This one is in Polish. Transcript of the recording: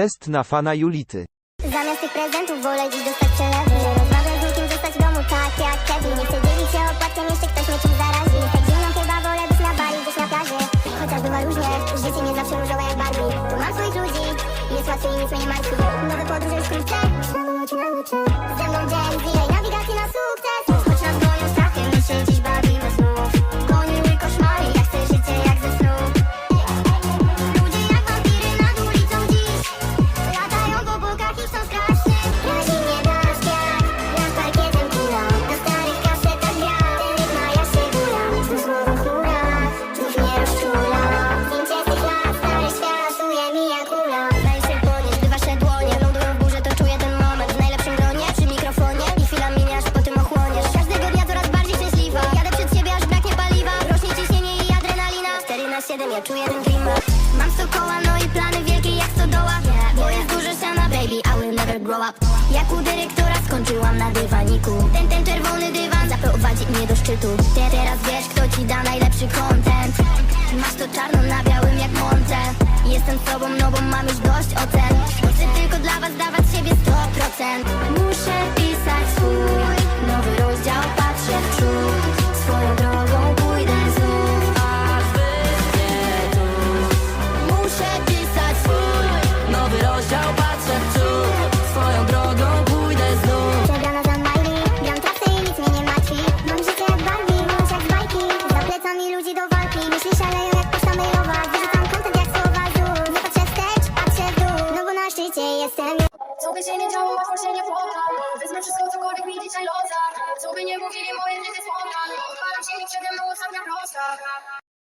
Test na fana Julity. Zamiast tych prezentów wolę dziś dostać przelewy Rozmawiam z nikim, zostać w domu tak jak Kevin. Nie chcę dzielić się opłatkiem, jeszcze ktoś mnie czymś zarazi. Tak zimno, chyba wolę być na bali, gdzieś na plaży. Chociaż bywa różnie, życie nie zawsze różowe jak Barbie. Tu mam swoich ludzi, jest łatwiej, nic mnie nie martwi Nowe podróże już wkrótce, samolocie na łyczy Ze 7 Ja czuję. Ten klimat Mam sto koła No i plany wielkie jak stodoła. Bo jest dużo siana baby I will never grow up. Jak u dyrektora skończyłam na dywaniku. Ten, ten czerwony dywan zaprowadzi mnie do szczytu. Ty teraz wiesz kto ci da najlepszy content. Masz to czarno na białym jak Monte Jestem sobą nową, mam już dość ocen szaleją jak poczta mailowa Wyrzucam kontent jak słowa ZUR Nie patrzę wstecz, patrzę w dół. No bo na szczycie jestem Co by się nie działo, łatwo się nie poddam Wezmę wszystko, cokolwiek mi dzisiaj losa Co by nie mówili moje życie słodka Odpalam się i przede mną ostatnia prosta